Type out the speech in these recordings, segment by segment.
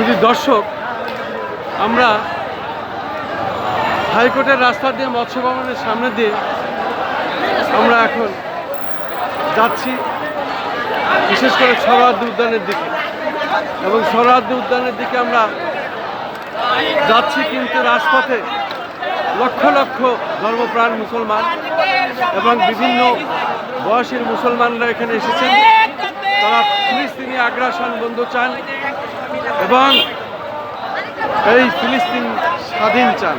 শুধু দর্শক, আমরা হাইকোর্টের রাস্তা দিয়ে মৎস্য ভবনের সামনে দিয়ে আমরা এখন যাচ্ছি, বিশেষ করে সরোয়ার্দী উদ্যানের দিকে। এবং সরোয়ার্দী উদ্যানের দিকে আমরা যাচ্ছি কিন্তু রাজপথে লক্ষ লক্ষ ধর্মপ্রাণ মুসলমান এবং বিভিন্ন বয়সের মুসলমানরা এখানে এসেছেন। তারা ফিলিস্তিনি আগ্রাসন বন্ধ চান। এবং এই ফিলিস্তিন স্বাধীন চান।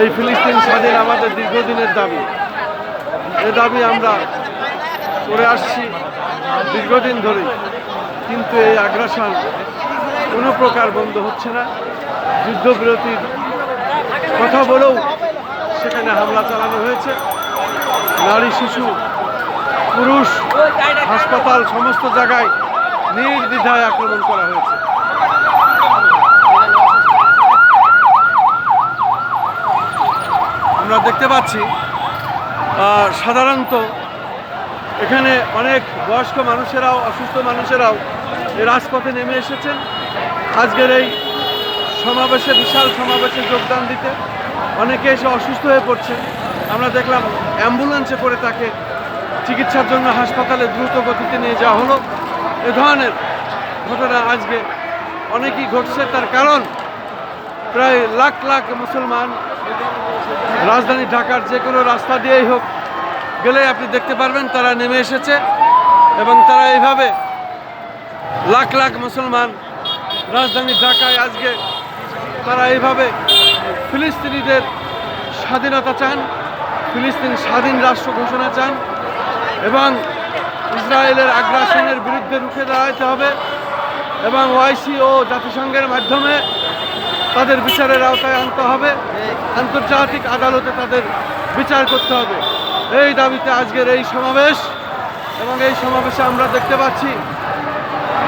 এই ফিলিস্তিন স্বাধীন আমাদের দীর্ঘদিনের দাবি। এ দাবি আমরা করে আসছি দীর্ঘদিন ধরেই। কিন্তু এই আগ্রাসন কোনো প্রকার বন্ধ হচ্ছে না। যুদ্ধবিরতির কথা বলেও সেখানে হামলা চালানো হয়েছে। নারী, শিশু, পুরুষ, হাসপাতাল, সমস্ত জায়গায় নির্দ্বিধায় আক্রমণ করা হয়েছে। আমরা দেখতে পাচ্ছি সাধারণত এখানে অনেক বয়স্ক মানুষেরাও, অসুস্থ মানুষেরাও রাজপথে নেমে এসেছেন। আজকের এই সমাবেশে, বিশাল সমাবেশে যোগদান দিতে অনেকে এসে অসুস্থ হয়ে পড়ছে। আমরা দেখলাম অ্যাম্বুলেন্সে করে তাকে চিকিৎসার জন্য হাসপাতালে দ্রুত গতিতে নিয়ে যাওয়া হলো। এ ধরনের ঘটনা আজকে অনেকই ঘটছে। তার কারণ প্রায় লাখ লাখ মুসলমান রাজধানী ঢাকার যে কোনো রাস্তা দিয়েই হোক গেলে আপনি দেখতে পারবেন, তারা নেমে এসেছে এবং তারা এইভাবে লাখ লাখ মুসলমান রাজধানী ঢাকায় আজকে তারা এইভাবে ফিলিস্তিনিদের স্বাধীনতা চান, ফিলিস্তিন স্বাধীন রাষ্ট্র ঘোষণা চান এবং ইসরায়েলের আগ্রাসনের বিরুদ্ধে রুখে দাঁড়াতে হবে এবং ওয়াইসি ও জাতিসংঘের মাধ্যমে তাদের বিচারের আওতায় আনতে হবে। আন্তর্জাতিক আদালতে তাদের বিচার করতে হবে। এই দাবিতে আজকের এই সমাবেশ এবং এই সমাবেশে আমরা দেখতে পাচ্ছি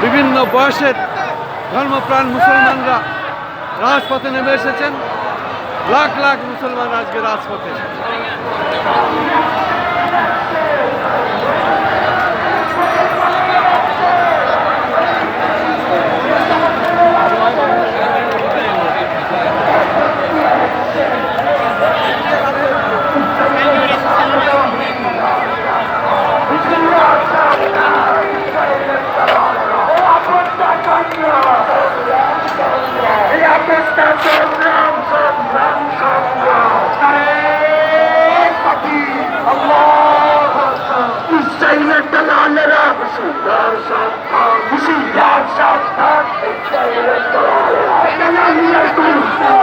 বিভিন্ন বয়সের ধর্মপ্রাণ মুসলমানরা রাজপথে নেমে এসেছেন। লাখ লাখ মুসলমান আজকে রাজপথে ইসরায়েলের দালালেরা মুসলমান সাবধান মুসলমান সাবধান ইসরায়েলের দালালেরা দালালিয়ার করিস না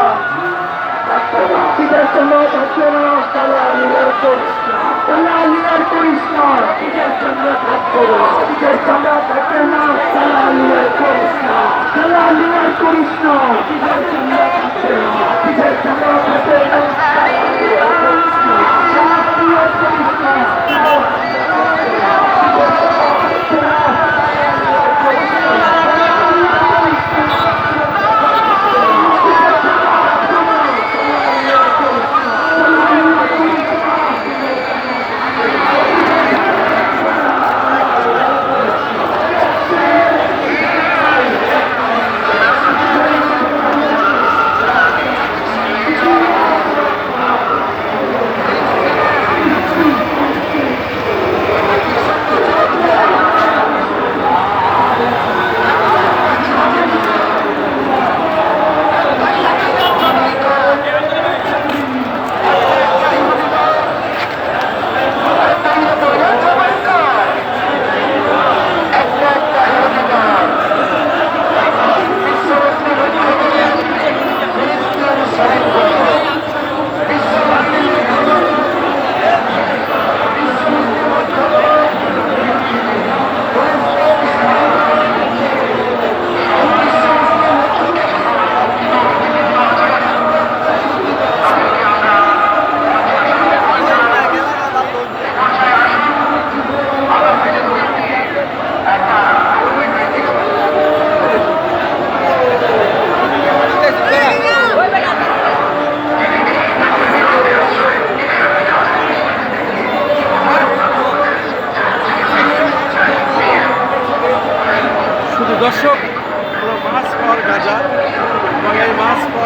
কিসের দালালিয়ার করিস না দালালিয়ার করিস না কিসের জন্য থাকছে না কিসের জন্য থাকছে না দালালিয়ার করিস না দালালিয়ার করিস না কিসের জন্য থাকছে না কিসের জন্য থাকছে না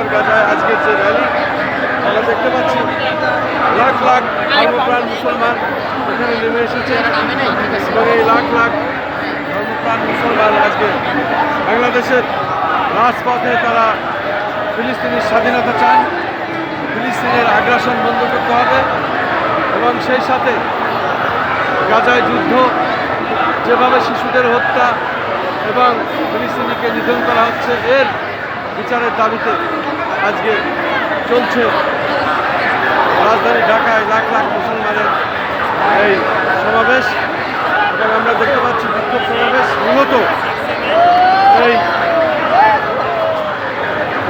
এই গাজায় আজকের যে র্যালি আমরা দেখতে পাচ্ছি লাখ লাখ ধর্মপ্রাণ মুসলমান এখানে নেমে এসেছে। এবং এই লাখ লাখ ধর্মপ্রাণ মুসলমান আজকে বাংলাদেশের রাজপথে তারা ফিলিস্তিনের স্বাধীনতা চান। ফিলিস্তিনের আগ্রাসন বন্ধ করতে হবে এবং সেই সাথে গাজায় যুদ্ধ, যেভাবে শিশুদের হত্যা এবং ফিলিস্তিনিকে নিধন করা হচ্ছে, এর বিচারের দাবিতে আজকে চলছে। রাজধানী ঢাকায় লাখ লাখ মুসলমানের এই সমাবেশ। এবং আমরা দেখতে পাচ্ছি বিক্ষোভ সমাবেশ মূলত এই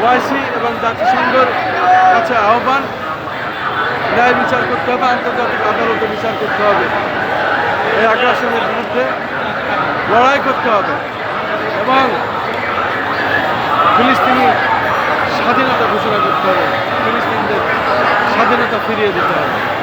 ওয়াইসি এবং জাতিসংঘের কাছে আহ্বান। ন্যায় বিচার করতে হবে, আন্তর্জাতিক আদালতে বিচার করতে হবে। এই আগ্রাসনের বিরুদ্ধে লড়াই করতে হবে। এবং ফিলিস্তিনি স্বাধীনতা ঘোষণা করতে হবে ফিলিস্তিনদের স্বাধীনতা ফিরিয়ে দিতে হবে।